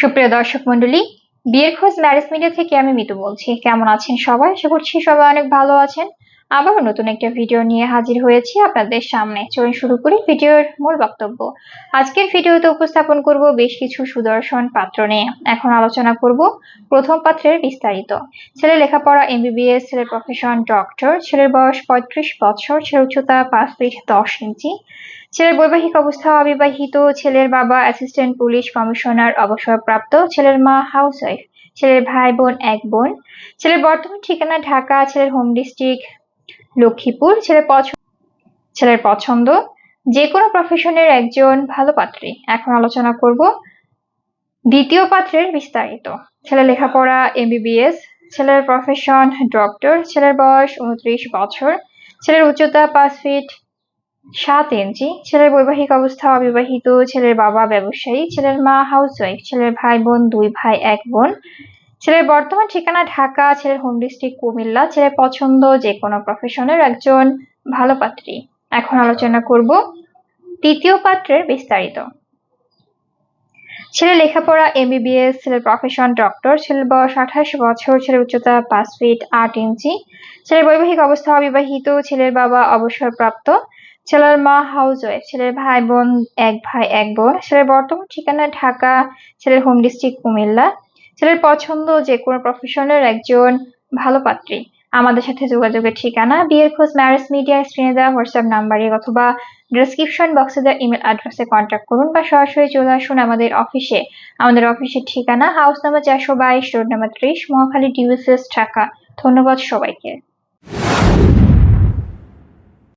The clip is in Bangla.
সুপ্রিয় দর্শক মন্ডলী বিয়ের খোঁজ ম্যারেজ মিডিয়া থেকে আমি মিতু বলছি। কেমন আছেন সবাই? আশা করছি সবাই অনেক ভালো আছেন। আবারও নতুন একটা ভিডিও নিয়ে হাজির হয়েছি আপনাদের সামনে। চলুন শুরু করি ভিডিওর মূল বক্তব্য। আজকের ভিডিওতে উপস্থাপন করব বেশ কিছু সুদর্শন পাত্র নিয়ে। এখন আলোচনা করব প্রথম পাত্রের বিস্তারিত। ছেলে লেখাপড়া এমবিবিএস ছেলের প্রফেশন ডক্টর ছেলের বয়স পঁয়ত্রিশ বছর, ছেলের উচ্চতা পাঁচ ফিট দশ ইঞ্চি। ছেলের বৈবাহিক অবস্থা অবিবাহিত, ছেলের বাবা অ্যাসিস্ট্যান্ট পুলিশ কমিশনার অবসরপ্রাপ্ত, ছেলের মা হাউসওয়াইফ ছেলের ভাই বোন এক বোন, ছেলের বর্তমান ঠিকানা ঢাকা, ছেলের হোম ডিস্ট্রিক্ট লক্ষ্মীপুর, ছেলের পছন্দ ছেলের পছন্দ যে কোনো প্রফেশনের একজন ভালো পাত্রী। এখন আলোচনা করব দ্বিতীয় পাত্রের বিস্তারিত। ছেলে লেখাপড়া এমবিবিএস ছেলের প্রফেশন ডক্টর ছেলের বয়স উনত্রিশ বছর, ছেলের উচ্চতা পাঁচ ফিট সাত ইঞ্চি ছেলের বৈবাহিক অবস্থা অবিবাহিত, ছেলের বাবা ব্যবসায়ী, ছেলের মা হাউসওয়াইফ ছেলের ভাই বোন, দুই ভাই, এক বোন। ছেলের বর্তমান ঠিকানা ঢাকা, ছেলের হোম ডিস্ট্রিক্ট কুমিল্লা, ছেলের পছন্দ যে কোনো প্রফেশনের একজন ভালো পাত্রী। এখন আলোচনা করব তৃতীয় পাত্রের বিস্তারিত। ছেলে লেখাপড়া এমবিবিএস ছেলের প্রফেশন ডক্টর ছেলের বয়স আঠাশ বছর, ছেলের উচ্চতা পাঁচ ফিট আট ইঞ্চি ছেলের বৈবাহিক অবস্থা অবিবাহিত, ছেলের বাবা অবসরপ্রাপ্ত ছেলের মা হাউস ওয়াইফ ছেলের ভাই বোন, এক ভাই, এক বোন। ছেলের বর্তমান ঠিকানা ঢাকা, ছেলের হোম ডিস্ট্রিক্ট কুমিল্লা। ছেলের পছন্দ যে কোনো প্রফেশনের একজন ভালো পাত্রী। আমাদের সাথে যোগাযোগের ঠিকানা, বিয়ের খোঁজ ম্যারেজ মিডিয়া স্ক্রিনে দেওয়া হোয়াটসঅ্যাপ নাম্বারে অথবা ডিসক্রিপশন বক্সে দেওয়া ইমেল অ্যাড্রেসে কন্ট্যাক্ট করুন বা সরাসরি চলে আসুন আমাদের অফিসে আমাদের অফিসের ঠিকানা হাউস নাম্বার চারশো বাইশ রোড নাম্বার ত্রিশ, মহাখালী ডিউসেস ঢাকা। ধন্যবাদ সবাইকে।